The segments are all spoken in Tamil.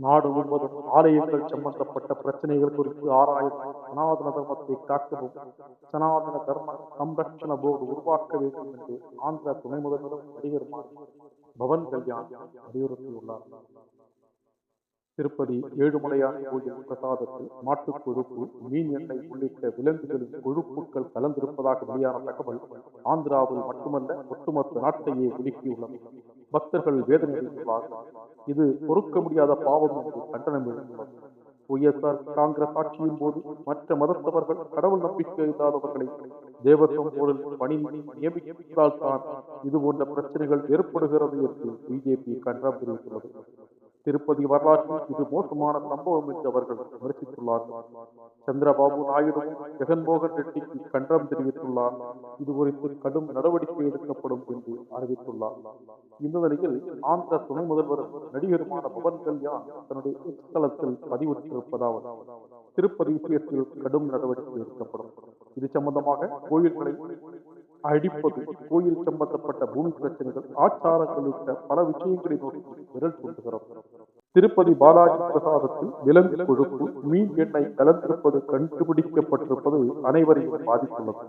நாடு முழுவதும் ஆலயங்கள் சம்பந்தப்பட்ட பிரச்சனைகள் குறித்து ஆராயும் சனாதன தர்மத்தை காக்கவும் சனாதன தர்ம சம்ரட்சண போர்டு உருவாக்க வேண்டும் என்று ஆந்திர துணை முதல்வரும் நடிகர் பவன் கல்யாண் வலியுறுத்தியுள்ளார் திருப்பதி ஏழுமலையான் கோயில் பிரசாதத்தில் மாட்டுக் கொழுப்பு மீன் எண்ணெய் உள்ளிட்ட விலங்குகளின் கொழுப்புகள் கலந்திருப்பதாக வெளியான தகவல் ஆந்திராவில் மட்டுமல்ல ஒட்டுமொத்த நாட்டையே உலுக்கியுள்ளது பக்தர்கள் வேதனை இது பொறுக்க முடியாத பாவம் என்று கண்டனம் எழுந்துள்ளது ஒய்எஸ்ஆர் காங்கிரஸ் ஆட்சியின் போது மற்ற மதத்தவர்கள் கடவுள் நம்பிக்கை இல்லாதவர்களை தேவத்துவம் போலில் பணி நியமித்தால் தான் இது போன்ற பிரச்சனைகள் ஏற்படுகிறது என்று பிஜேபி கண்டனம் தெரிவித்துள்ளது. திருப்பதி வரலாற்றில் இது மோசமான சம்பவம் என்று அவர்கள் விமர்சித்துள்ளார்கள் சந்திரபாபு நாயுடு ஜெகன்மோகன் ரெட்டிக்கு கண்டனம் தெரிவித்துள்ளார். இது குறித்து கடும் நடவடிக்கை எடுக்கப்படும் என்று அறிவித்துள்ளார். இந்த நிலையில் ஆந்திர துணை முதல்வர் நடிகருமான பவன் கல்யாண் தன்னுடைய தளத்தில் பதிவிட்டிருப்பதாவது திருப்பதி விஷயத்தில் கடும் நடவடிக்கை எடுக்கப்படும். இது சம்பந்தமாக கோயில்களை அடிப்பது கோயில் சம்பந்தப்பட்ட பூமி பிரச்சனைகள் ஆச்சாரங்கள் உள்ளிட்ட பல விஷயங்களை நோக்கி விரல் தூண்டுகிறோம். திருப்பதி பாலாஜி பிரசாதத்தில் விலங்கு கொழுப்பு மீன் எண்ணெய் கலந்திருப்பது கண்டுபிடிக்கப்பட்டிருப்பது அனைவரையும் பாதித்துள்ளது.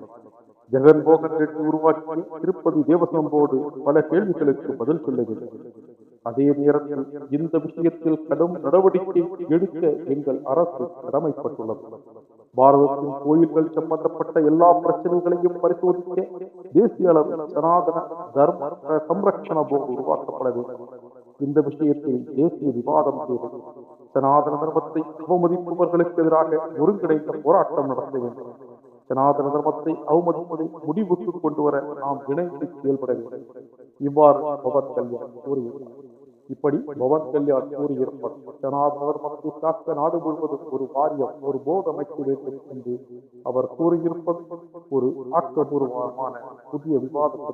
ஜெகன்மோகன் ரெட்டி உருவாக்கிய திருப்பதி தேவசம்போடு பல கேள்விகளுக்கு பதில் சொல்லவில்லை. அதே நேரத்தில் இந்த விஷயத்தில் கடும் நடவடிக்கை எடுக்க எங்கள் அரசு கடமைப்பட்டுள்ளது. பாரதத்தின் கோயில்கள் சம்பந்தப்பட்ட எல்லா பிரச்சனைகளையும் பரிசோதிக்க தேசிய அளவில் சனாதன தர்ம சம்ரட்சண போர்டு உருவாக்கப்பட வேண்டும். இந்த விஷயத்தில் தேசிய விவாதம் தேவை சனாதன தர்மத்தை அவமதிப்பவர்களுக்கு எதிராக ஒருங்கிணைந்த போராட்டம் நடத்த வேண்டும். சனாதன தர்மத்தை அவமதிப்பதை முடிவுக்கு கொண்டு வர நாம் இணைந்து செயல்பட வேண்டும். இவ்வாறு பவன் கல்யாண் கூறியுள்ளார். இப்படி பவன் கல்யாண் கூறியிருப்பார் சனாதன தர்மத்தை காக்க நாடு முழுவதும் ஒரு வாரியம் ஒரு போர்டு அமைக்க வேண்டும் என்று அவர் கூறியிருப்பது ஒரு ஆக்கப்பூர்வமான புதிய விவாதத்தை